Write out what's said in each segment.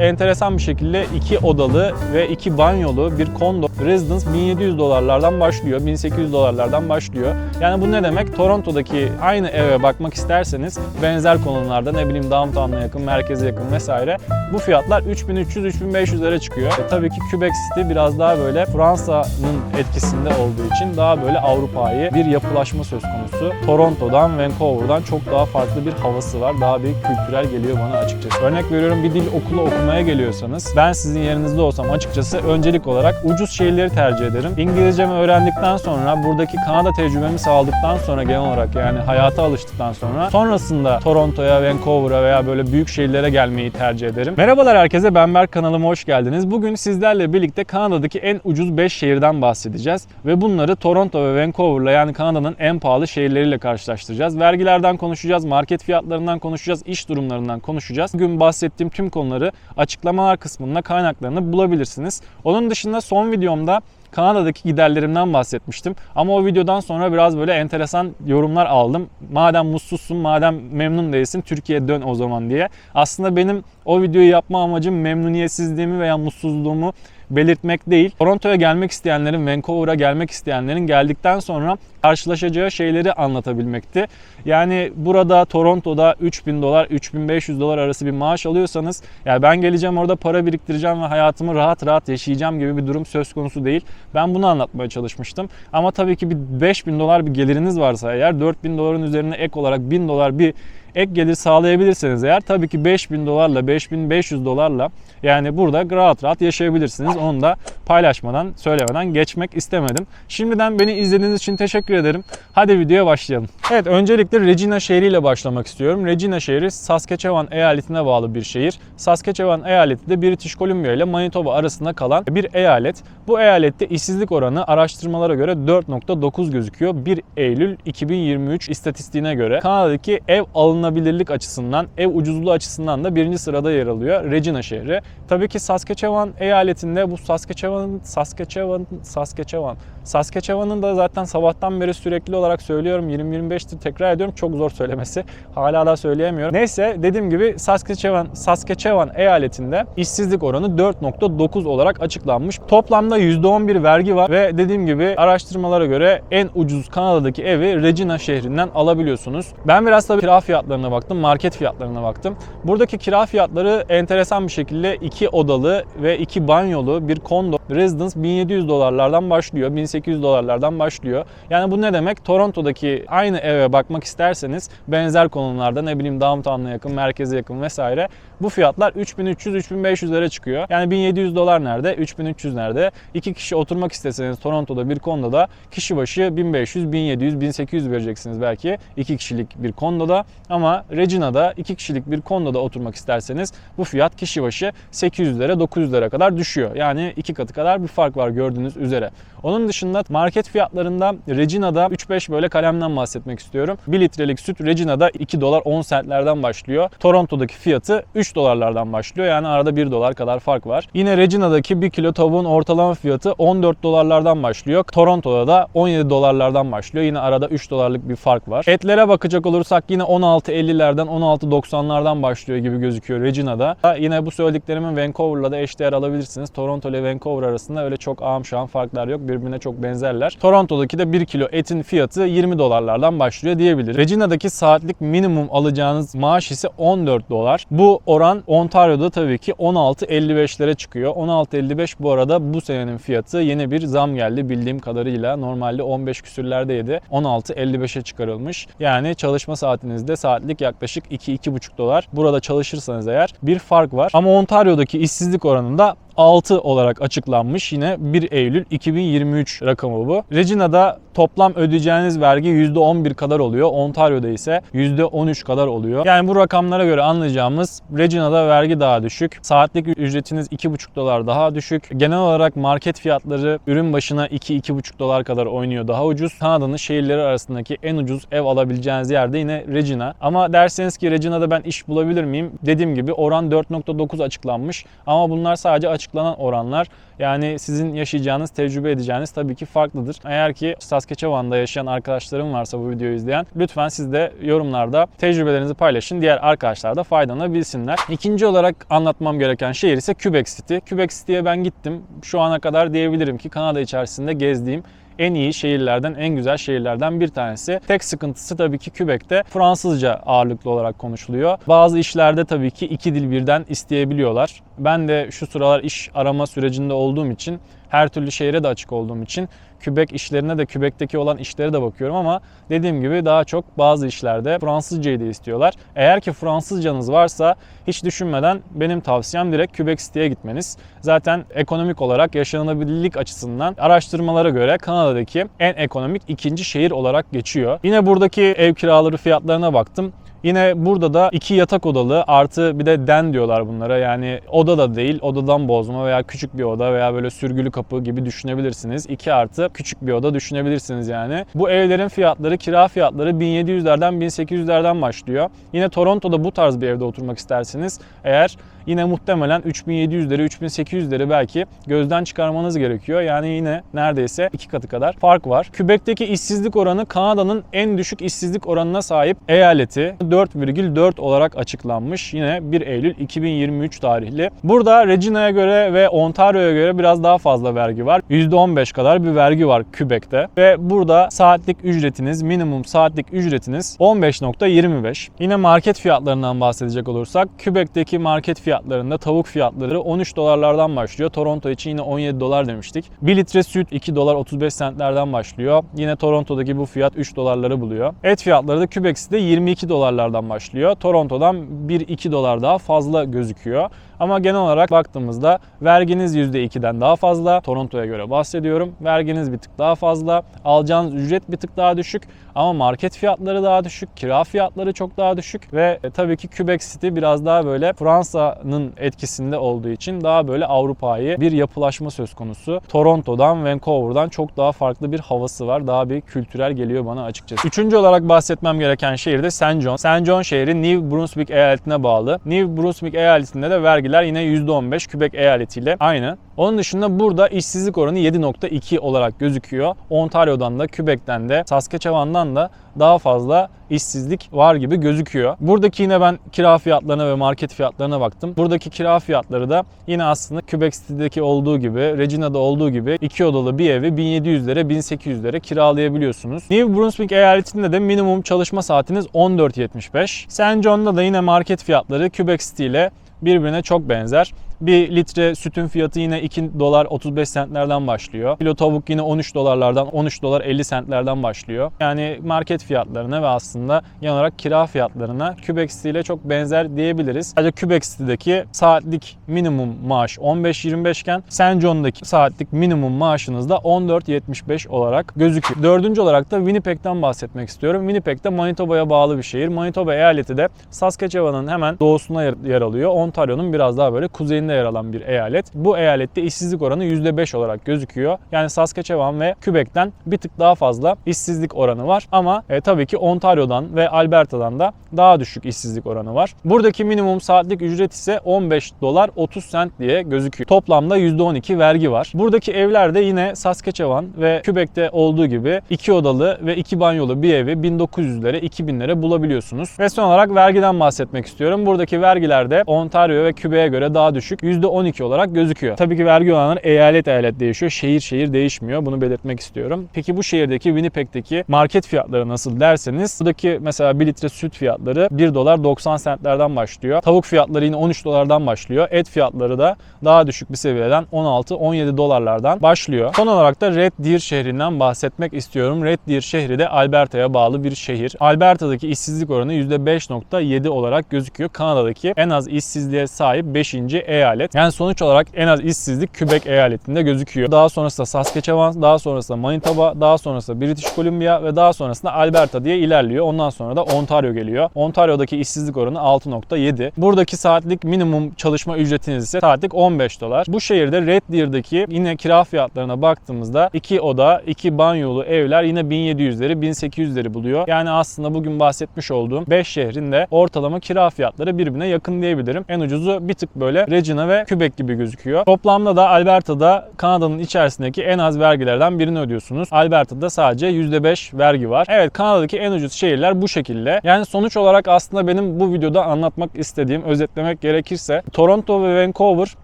enteresan bir şekilde iki odalı ve iki banyolu bir kondo residence 1700 dolarlardan başlıyor, 1800 dolarlardan başlıyor. Yani bu ne demek? Toronto'daki aynı eve bakmak isterseniz benzer konumlarda ne bileyim downtown'a yakın, merkeze yakın vesaire bu fiyatlar 3300-3500 lira çıkıyor. E, tabii ki Quebec City biraz daha böyle Fransa'nın etkisinde olduğu için daha böyle Avrupa'yı bir yapılaşma söz konusu. Toronto'dan, Vancouver'dan çok daha farklı bir havası var. Daha bir kültürel geliyor bana açıkçası. Örnek veriyorum bir dil okulu okumaya geliyorsanız ben sizin yerinizde olsam açıkçası öncelik olarak ucuz şehirleri tercih ederim. İngilizcemi öğrendikten sonra buradaki Kanada tecrübemi sağladıktan sonra genel olarak yani hayata alıştıktan sonra sonrasında Toronto'ya, Vancouver'a veya böyle büyük şehirlere gelmeyi tercih ederim. Merhabalar herkese ben Berk kanalıma hoş geldiniz. Bugün sizlerle birlikte Kanada'daki en ucuz 5 şehirden bahsedeceğiz ve bunları Toronto ve Vancouver'la yani Kanada'nın en pahalı şehirleriyle karşılaştıracağız. Vergilerden konuşacağız, market fiyatlarından konuşacağız, iş durumlarından konuşacağız. Bugün bahsettiğim tüm konuları açıklamalar kısmında kaynaklarını bulabilirsiniz. Onun dışında son videomda Kanada'daki giderlerimden bahsetmiştim. Ama o videodan sonra biraz böyle enteresan yorumlar aldım. Madem mutsuzsun, madem memnun değilsin Türkiye'ye dön o zaman diye. Aslında benim o videoyu yapma amacım memnuniyetsizliğimi veya mutsuzluğumu belirtmek değil. Toronto'ya gelmek isteyenlerin, Vancouver'a gelmek isteyenlerin geldikten sonra karşılaşacağı şeyleri anlatabilmekti. Yani burada Toronto'da 3000 dolar, 3500 dolar arası bir maaş alıyorsanız yani ben geleceğim orada para biriktireceğim ve hayatımı rahat rahat yaşayacağım gibi bir durum söz konusu değil. Ben bunu anlatmaya çalışmıştım. Ama tabii ki bir 5000 dolar bir geliriniz varsa eğer 4000 doların üzerine ek olarak 1000 dolar bir ek gelir sağlayabilirseniz eğer tabii ki 5000 dolarla 5500 dolarla yani burada rahat rahat yaşayabilirsiniz. Onu da paylaşmadan, söylemeden geçmek istemedim. Şimdiden beni izlediğiniz için teşekkür ederim. Hadi videoya başlayalım. Evet öncelikle Regina şehriyle başlamak istiyorum. Regina şehri Saskatchewan eyaletine bağlı bir şehir. Saskatchewan eyaleti de British Columbia ile Manitoba arasında kalan bir eyalet. Bu eyalette işsizlik oranı araştırmalara göre 4.9 gözüküyor. 1 Eylül 2023 istatistiğine göre Kanada'daki ev alınabilirlik açısından, ev ucuzluğu açısından da birinci sırada yer alıyor Regina şehri. Tabii ki Saskatchewan eyaletinde bu Saskatchewan, Saskatchewan, Saskatchewan, Saskatchewan'ın da zaten sabahtan beri sürekli olarak söylüyorum 20-25'tir tekrar ediyorum çok zor söylemesi. Hala da söyleyemiyorum. Neyse dediğim gibi Saskatchewan, Saskatchewan eyaletinde işsizlik oranı 4.9 olarak açıklanmış. Toplamda %11 vergi var ve dediğim gibi araştırmalara göre en ucuz Kanada'daki evi Regina şehrinden alabiliyorsunuz. Ben biraz tabii kira fiyatlarına baktım, market fiyatlarına baktım. Buradaki kira fiyatları enteresan bir şekilde iki odalı ve iki banyolu bir kondo residence 1700 dolarlardan başlıyor, 1800 dolarlardan başlıyor. Yani bu ne demek? Toronto'daki aynı eve bakmak isterseniz benzer konumlarda ne bileyim downtown'a yakın, merkeze yakın vesaire bu fiyatlar 3300-3500 lira çıkıyor. Yani 1700 dolar nerede? 3300 nerede? İki kişi oturmak isteseniz Toronto'da bir kondoda kişi başı 1500, 1700, 1800 vereceksiniz belki iki kişilik bir kondoda. Ama Regina'da iki kişilik bir kondoda oturmak isterseniz bu fiyat kişi başı 800 lira 900 lira kadar düşüyor. Yani iki katı kadar bir fark var gördüğünüz üzere. Onun dışında market fiyatlarında Regina'da 3-5 böyle kalemden bahsetmek istiyorum. 1 litrelik süt Regina'da 2 dolar 10 centlerden başlıyor. Toronto'daki fiyatı 3 dolarlardan başlıyor. Yani arada 1 dolar kadar fark var. Yine Regina'daki 1 kilo tavuğun ortalama fiyatı 14 dolarlardan başlıyor. Toronto'da da 17 dolarlardan başlıyor. Yine arada 3 dolarlık bir fark var. Etlere bakacak olursak yine 16.50'lerden 16.90'lardan başlıyor gibi gözüküyor Regina'da. Yine bu söylediklerimi Vancouver'la da eşdeğer alabilirsiniz. Toronto ile Vancouver arasında öyle çok ağam şahım farklar yok. Birbirine çok benzerler. Toronto'daki de 1 kilo etin fiyatı 20 dolarlardan başlıyor diyebiliriz. Regina'daki saatlik minimum alacağınız maaş ise 14 dolar. Bu oran Ontario'da tabii ki 16.55'lere çıkıyor. 16.55 bu arada bu senenin fiyatı yeni bir zam geldi bildiğim kadarıyla. Normalde 15 küsürlerdeydi. 16.55'e çıkarılmış. Yani çalışma saatinizde saatlik yaklaşık 2-2,5 dolar. Burada çalışırsanız eğer bir fark var. Ama Ontario'daki işsizlik oranında 6 olarak açıklanmış. Yine 1 Eylül 2023 rakamı bu. Regina'da toplam ödeyeceğiniz vergi %11 kadar oluyor. Ontario'da ise %13 kadar oluyor. Yani bu rakamlara göre anlayacağımız Regina'da vergi daha düşük. Saatlik ücretiniz 2,5 dolar daha düşük. Genel olarak market fiyatları ürün başına 2-2,5 dolar kadar oynuyor daha ucuz. Kanada'nın şehirleri arasındaki en ucuz ev alabileceğiniz yerde yine Regina. Ama derseniz ki Regina'da ben iş bulabilir miyim? Dediğim gibi oran 4.9 açıklanmış. Ama bunlar sadece açık açıklanan oranlar yani sizin yaşayacağınız, tecrübe edeceğiniz tabii ki farklıdır. Eğer ki Saskatchewan'da yaşayan arkadaşlarım varsa bu videoyu izleyen lütfen siz de yorumlarda tecrübelerinizi paylaşın. Diğer arkadaşlar da faydalanabilsinler. İkinci olarak anlatmam gereken şehir ise Quebec City. Quebec City'ye ben gittim. Şu ana kadar diyebilirim ki Kanada içerisinde gezdiğim en iyi şehirlerden, en güzel şehirlerden bir tanesi. Tek sıkıntısı tabii ki Quebec'te Fransızca ağırlıklı olarak konuşuluyor. Bazı işlerde tabii ki iki dil birden isteyebiliyorlar. Ben de şu sıralar iş arama sürecinde olduğum için her türlü şehre de açık olduğum için Quebec işlerine de Quebec'teki olan işlere de bakıyorum ama dediğim gibi daha çok bazı işlerde Fransızcayı da istiyorlar. Eğer ki Fransızcanız varsa hiç düşünmeden benim tavsiyem direkt Quebec City'ye gitmeniz. Zaten ekonomik olarak yaşanabilirlik açısından araştırmalara göre Kanada'daki en ekonomik ikinci şehir olarak geçiyor. Yine buradaki ev kiraları fiyatlarına baktım. Yine burada da iki yatak odalı artı bir de den diyorlar bunlara. Yani oda da değil, odadan bozma veya küçük bir oda veya böyle sürgülü kapı gibi düşünebilirsiniz. 2 artı küçük bir oda düşünebilirsiniz yani. Bu evlerin fiyatları, kira fiyatları 1700'lerden 1800'lerden başlıyor. Yine Toronto'da bu tarz bir evde oturmak isterseniz eğer yine muhtemelen 3700'leri, 3800'leri belki gözden çıkarmanız gerekiyor. Yani yine neredeyse iki katı kadar fark var. Quebec'teki işsizlik oranı Kanada'nın en düşük işsizlik oranına sahip eyaleti 4,4 olarak açıklanmış. Yine 1 Eylül 2023 tarihli. Burada Regina'ya göre ve Ontario'ya göre biraz daha fazla vergi var. %15 kadar bir vergi var Quebec'te. Ve burada saatlik ücretiniz, minimum saatlik ücretiniz 15.25. Yine market fiyatlarından bahsedecek olursak Quebec'teki market fiyatlarında tavuk fiyatları 13 dolarlardan başlıyor. Toronto için yine 17 dolar demiştik. 1 litre süt 2 dolar 35 centlerden başlıyor. Yine Toronto'daki bu fiyat 3 dolarları buluyor. Et fiyatları da Quebec'te 22 dolarlardan başlıyor. Toronto'dan 1-2 dolar daha fazla gözüküyor. Ama genel olarak baktığımızda verginiz %2'den daha fazla. Toronto'ya göre bahsediyorum. Verginiz bir tık daha fazla. Alacağınız ücret bir tık daha düşük. Ama market fiyatları daha düşük. Kira fiyatları çok daha düşük. Ve e, tabii ki Quebec City biraz daha böyle Fransa'nın etkisinde olduğu için daha böyle Avrupa'yı bir yapılaşma söz konusu. Toronto'dan, Vancouver'dan çok daha farklı bir havası var. Daha bir kültürel geliyor bana açıkçası. Üçüncü olarak bahsetmem gereken şehir de St. John. St. John şehri New Brunswick eyaletine bağlı. New Brunswick eyaletinde de vergiler yine %15 Quebec eyaletiyle aynı. Onun dışında burada işsizlik oranı 7.2 olarak gözüküyor. Ontario'dan da, Quebec'ten de, Saskatchewan'dan da daha fazla işsizlik var gibi gözüküyor. Buradaki yine ben kira fiyatlarına ve market fiyatlarına baktım. Buradaki kira fiyatları da yine aslında Quebec City'deki olduğu gibi, Regina'da olduğu gibi 2 odalı bir evi 1700'lere, 1800'lere kiralayabiliyorsunuz. New Brunswick eyaletinde de minimum çalışma saatiniz 14.75. St. John'da da yine market fiyatları Quebec City ile birbirine çok benzer. Bir litre sütün fiyatı yine 2 dolar 35 centlerden başlıyor. Kilo tavuk yine 13 dolarlardan 13 dolar 50 centlerden başlıyor. Yani market fiyatlarına ve aslında genel olarak kira fiyatlarına Quebec City ile çok benzer diyebiliriz. Sadece Quebec City'deki saatlik minimum maaş 15-25 iken St. John'daki saatlik minimum maaşınız da 14.75 olarak gözüküyor. Dördüncü olarak da Winnipeg'den bahsetmek istiyorum. Winnipeg de Manitoba'ya bağlı bir şehir. Manitoba eyaleti de Saskatchewan'ın hemen doğusuna yer alıyor. Ontario'nun biraz daha böyle kuzeyinde yer alan bir eyalet. Bu eyalette işsizlik oranı %5 olarak gözüküyor. Yani Saskatchewan ve Quebec'ten bir tık daha fazla işsizlik oranı var. Ama e, tabii ki Ontario'dan ve Alberta'dan da daha düşük işsizlik oranı var. Buradaki minimum saatlik ücret ise 15 dolar 30 cent diye gözüküyor. Toplamda %12 vergi var. Buradaki evler de yine Saskatchewan ve Quebec'te olduğu gibi 2 odalı ve 2 banyolu bir evi 1900'lere 2000'lere bulabiliyorsunuz. Ve son olarak vergiden bahsetmek istiyorum. Buradaki vergiler de Ontario ve Quebec'e göre daha düşük. %12 olarak gözüküyor. Tabii ki vergi oranları eyalet eyalet değişiyor. Şehir şehir değişmiyor. Bunu belirtmek istiyorum. Peki bu şehirdeki Winnipeg'teki market fiyatları nasıl derseniz buradaki mesela 1 litre süt fiyatları 1 dolar 90 centlerden başlıyor. Tavuk fiyatları yine 13 dolardan başlıyor. Et fiyatları da daha düşük bir seviyeden 16-17 dolarlardan başlıyor. Son olarak da Red Deer şehrinden bahsetmek istiyorum. Red Deer şehri de Alberta'ya bağlı bir şehir. Alberta'daki işsizlik oranı %5.7 olarak gözüküyor. Kanada'daki en az işsizliğe sahip 5. eyalet. Yani sonuç olarak en az işsizlik Quebec eyaletinde gözüküyor. Daha sonrasında Saskatchewan, daha sonrasında Manitoba, daha sonrasında British Columbia ve daha sonrasında Alberta diye ilerliyor. Ondan sonra da Ontario geliyor. Ontario'daki işsizlik oranı 6.7. Buradaki saatlik minimum çalışma ücretiniz ise saatlik 15 dolar. Bu şehirde Red Deer'daki yine kira fiyatlarına baktığımızda 2 oda, 2 banyolu evler yine 1700'leri, 1800'leri buluyor. Yani aslında bugün bahsetmiş olduğum 5 şehrin de ortalama kira fiyatları birbirine yakın diyebilirim. En ucuzu bir tık böyle Regina Regina ve Quebec gibi gözüküyor. Toplamda da Alberta'da Kanada'nın içerisindeki en az vergilerden birini ödüyorsunuz. Alberta'da sadece %5 vergi var. Evet Kanada'daki en ucuz şehirler bu şekilde. Yani sonuç olarak aslında benim bu videoda anlatmak istediğim, özetlemek gerekirse Toronto ve Vancouver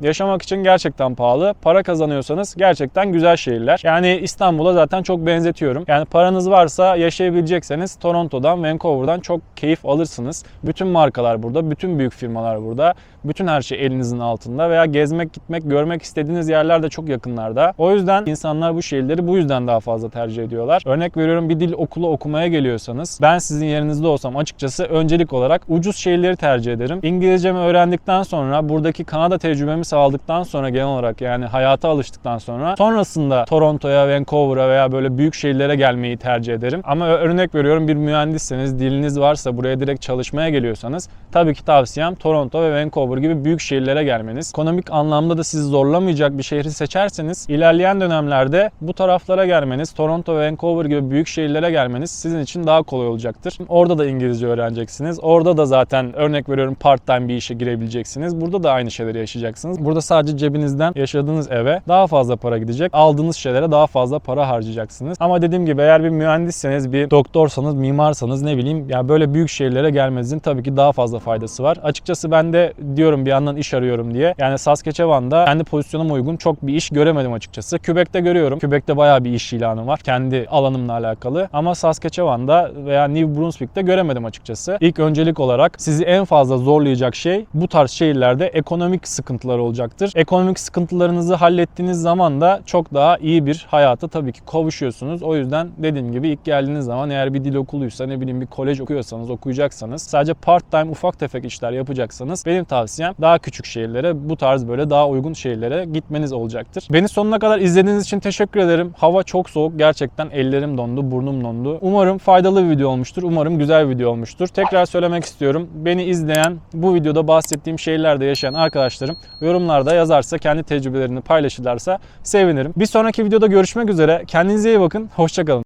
yaşamak için gerçekten pahalı. Para kazanıyorsanız gerçekten güzel şehirler. Yani İstanbul'a zaten çok benzetiyorum. Yani paranız varsa yaşayabilecekseniz Toronto'dan, Vancouver'dan çok keyif alırsınız. Bütün markalar burada, bütün büyük firmalar burada. Bütün her şey elinizin altında veya gezmek, gitmek, görmek istediğiniz yerler de çok yakınlarda. O yüzden insanlar bu şehirleri bu yüzden daha fazla tercih ediyorlar. Örnek veriyorum bir dil okulu okumaya geliyorsanız ben sizin yerinizde olsam açıkçası öncelik olarak ucuz şehirleri tercih ederim. İngilizcemi öğrendikten sonra buradaki Kanada tecrübemi sağladıktan sonra genel olarak yani hayata alıştıktan sonra sonrasında Toronto'ya, Vancouver'a veya böyle büyük şehirlere gelmeyi tercih ederim. Ama örnek veriyorum bir mühendisseniz, diliniz varsa buraya direkt çalışmaya geliyorsanız tabii ki tavsiyem Toronto ve Vancouver gibi büyük şehirlere gelmeniz. Ekonomik anlamda da sizi zorlamayacak bir şehri seçerseniz ilerleyen dönemlerde bu taraflara gelmeniz, Toronto ve Vancouver gibi büyük şehirlere gelmeniz sizin için daha kolay olacaktır. Orada da İngilizce öğreneceksiniz. Orada da zaten örnek veriyorum part-time bir işe girebileceksiniz. Burada da aynı şeyleri yaşayacaksınız. Burada sadece cebinizden yaşadığınız eve daha fazla para gidecek. Aldığınız şeylere daha fazla para harcayacaksınız. Ama dediğim gibi eğer bir mühendisseniz, bir doktorsanız, mimarsanız ne bileyim ya böyle büyük şehirlere gelmenizin tabii ki daha fazla faydası var. Açıkçası ben de diyorum bir yandan iş arıyorum diye. Yani Saskatchewan'da kendi pozisyonuma uygun çok bir iş göremedim açıkçası. Quebec'te görüyorum. Quebec'te bayağı bir iş ilanı var. Kendi alanımla alakalı. Ama Saskatchewan'da veya New Brunswick'te göremedim açıkçası. İlk öncelik olarak sizi en fazla zorlayacak şey bu tarz şehirlerde ekonomik sıkıntılar olacaktır. Ekonomik sıkıntılarınızı hallettiğiniz zaman da çok daha iyi bir hayata tabii ki kavuşuyorsunuz. O yüzden dediğim gibi ilk geldiğiniz zaman eğer bir dil okuluysa ne bileyim bir kolej okuyorsanız okuyacaksanız sadece part time ufak tefek işler yapacaksanız benim tavsiyem daha küçük şehirlere bu tarz böyle daha uygun şehirlere gitmeniz olacaktır. Beni sonuna kadar izlediğiniz için teşekkür ederim. Hava çok soğuk. Gerçekten ellerim dondu, burnum dondu. Umarım faydalı bir video olmuştur. Umarım güzel bir video olmuştur. Tekrar söylemek istiyorum. Beni izleyen, bu videoda bahsettiğim şehirlerde yaşayan arkadaşlarım yorumlarda yazarsa, kendi tecrübelerini paylaşırlarsa sevinirim. Bir sonraki videoda görüşmek üzere. Kendinize iyi bakın. Hoşçakalın.